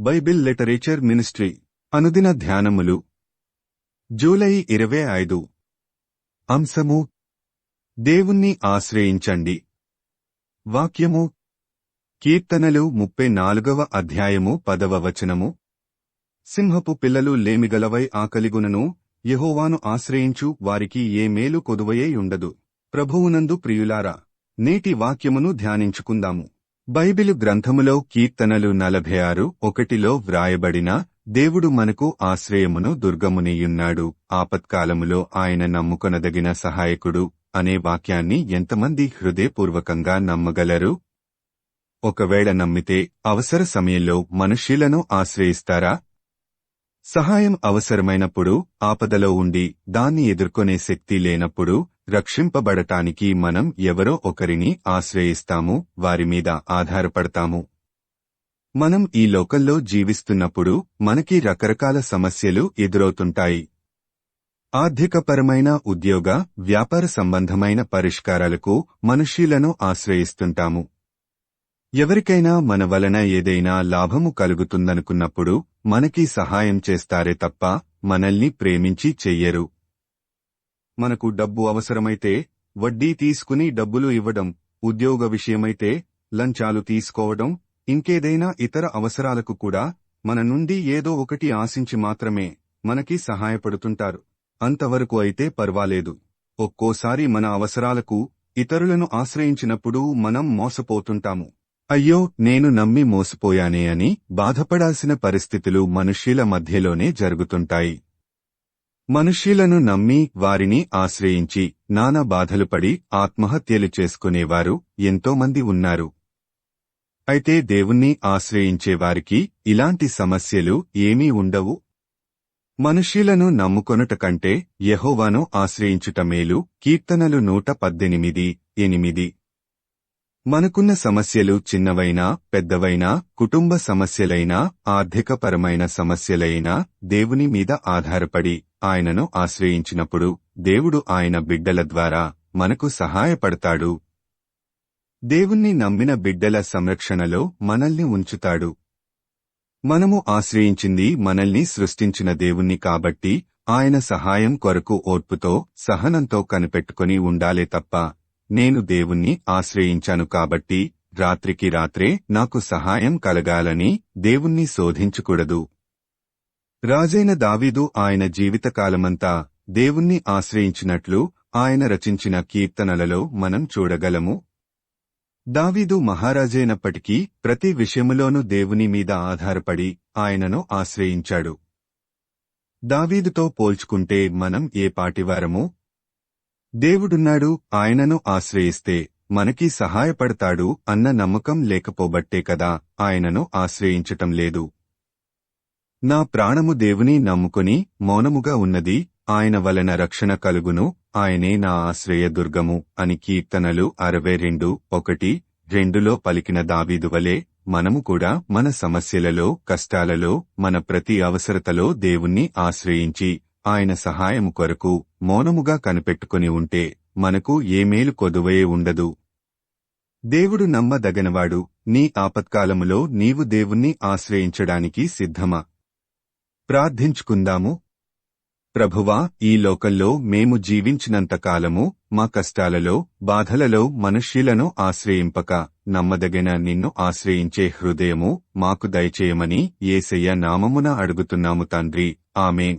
Bible literature ministry అనుదిన ధ్యానములు. July ఇరవై ఐదు. అంశము దేవుణ్ణి ఆశ్రయించండి. వాక్యము కీర్తనలు ముప్పై నాలుగవ అధ్యాయము పదవ వచనము. సింహపు పిల్లలు లేమిగలవై ఆకలిగునను యహోవాను ఆశ్రయించు వారికి ఏ మేలు కొదువయే ఉండదు ప్రభువునందు ప్రియులారా నేటి వాక్యమును ధ్యానించుకుందాము. బైబిలు గ్రంథములో కీర్తనలు నలభై ఆరు ఒకటిలో వ్రాయబడిన దేవుడు మనకు ఆశ్రయమును దుర్గమునియున్నాడు. ఆపత్కాలములో ఆయన నమ్ముకొనదగిన సహాయకుడు అనే వాక్యాన్ని ఎంతమంది హృదయపూర్వకంగా నమ్మగలరు? ఒకవేళ నమ్మితే అవసర సమయంలో మనుష్యులను ఆశ్రయిస్తారా? సహాయం అవసరమైనప్పుడు ఆపదలో ఉండి దాన్ని ఎదుర్కొనే శక్తి లేనప్పుడు రక్షింపబడటానికి మనం ఎవరో ఒకరిని ఆశ్రయిస్తాము వారి మీద ఆధారపడతాము. మనం ఈ లోకల్లో జీవిస్తున్నప్పుడు మనకి రకరకాల సమస్యలు ఎదురవుతుంటాయి. ఆర్థికపరమైన ఉద్యోగ వ్యాపార సంబంధమైన పరిష్కారాలకు మనుష్యులను ఆశ్రయిస్తుంటాము. ఎవరికైనా మన వలన ఏదైనా లాభము కలుగుతుందనుకున్నప్పుడు మనకి సహాయం చేస్తారే తప్ప మనల్ని ప్రేమించి చెయ్యరు. మనకు డబ్బు అవసరమైతే వడ్డీ తీసుకుని డబ్బులు ఇవ్వడం ఉద్యోగ విషయమైతే లంచాలు తీసుకోవడం ఇంకేదైనా ఇతర అవసరాలకు కూడా మన నుండి ఏదో ఒకటి ఆశించి మాత్రమే మనకి సహాయపడుతుంటారు. అంతవరకు అయితే పర్వాలేదు. ఒక్కోసారి మన అవసరాలకు ఇతరులను ఆశ్రయించినప్పుడు మనం మోసపోతుంటాము. అయ్యో నేను నమ్మి మోసపోయానే అని బాధపడాల్సిన పరిస్థితులు మనుష్యుల మధ్యలోనే జరుగుతుంటాయి. మనుష్యులను నమ్మి వారిని ఆశ్రయించి నానా బాధలు పడి ఆత్మహత్యలు చేసుకునేవారు ఎంతోమంది ఉన్నారు. అయితే దేవుణ్ణి ఆశ్రయించేవారికి ఇలాంటి సమస్యలు ఏమీ ఉండవు. మనుష్యులను నమ్ముకొనుట కంటే యెహోవాను ఆశ్రయించుట మేలు కీర్తనలు నూట పద్దెనిమిది ఎనిమిది. మనకున్న సమస్యలు చిన్నవైనా పెద్దవైనా కుటుంబ సమస్యలైనా ఆర్థికపరమైన సమస్యలైనా దేవుని మీద ఆధారపడి ఆయనను ఆశ్రయించినప్పుడు దేవుడు ఆయన బిడ్డల ద్వారా మనకు సహాయపడతాడు. దేవుణ్ణి నమ్మిన బిడ్డల సంరక్షణలో మనల్ని ఉంచుతాడు. మనము ఆశ్రయించింది మనల్ని సృష్టించిన దేవుణ్ణి కాబట్టి ఆయన సహాయం కొరకు ఓర్పుతో సహనంతో కనిపెట్టుకుని ఉండాలే తప్ప నేను దేవుణ్ణి ఆశ్రయించాను కాబట్టి రాత్రికి రాత్రే నాకు సహాయం కలగాలని దేవుణ్ణి శోధించకూడదు. రాజైన దావీదు ఆయన జీవితకాలమంతా దేవుణ్ణి ఆశ్రయించినట్లు ఆయన రచించిన కీర్తనలలో మనం చూడగలము. దావీదు మహారాజైనప్పటికీ ప్రతి విషయములోనూ దేవుని మీద ఆధారపడి ఆయనను ఆశ్రయించాడు. దావీదుతో పోల్చుకుంటే మనం ఏ పాటివారము? దేవుడున్నాడు ఆయనను ఆశ్రయిస్తే మనకి సహాయపడతాడు అన్న నమ్మకం లేకపోబట్టే కదా ఆయనను ఆశ్రయించటం లేదు. నా ప్రాణము దేవుని నమ్ముకుని మౌనముగా ఉన్నది ఆయన వలన రక్షణ కలుగును ఆయనే నా ఆశ్రయదుర్గము అని కీర్తనలు అరవై రెండు ఒకటి రెండులో పలికిన దావీదువలే మనము కూడా మన సమస్యలలో కష్టాలలో మన ప్రతి అవసరతలో దేవుణ్ణి ఆశ్రయించి ఆయన సహాయము కొరకు మౌనముగా కనిపెట్టుకుని ఉంటే మనకు ఏమేలు కొదువయే ఉండదు. దేవుడు నమ్మదగనవాడు నీ ఆపత్కాలములో నీవు దేవుణ్ణి ఆశ్రయించడానికి సిద్ధమా? ప్రార్థించుకుందాము. ప్రభువా ఈ లోకంలో మేము జీవించినంతకాలము మా కష్టాలలో బాధలలో మనుష్యులను ఆశ్రయింపక నమ్మదగిన నిన్ను ఆశ్రయించే హృదయము మాకు దయచేయమని ఏసయ్య నామమున అడుగుతున్నాము తండ్రి. ఆమెన్.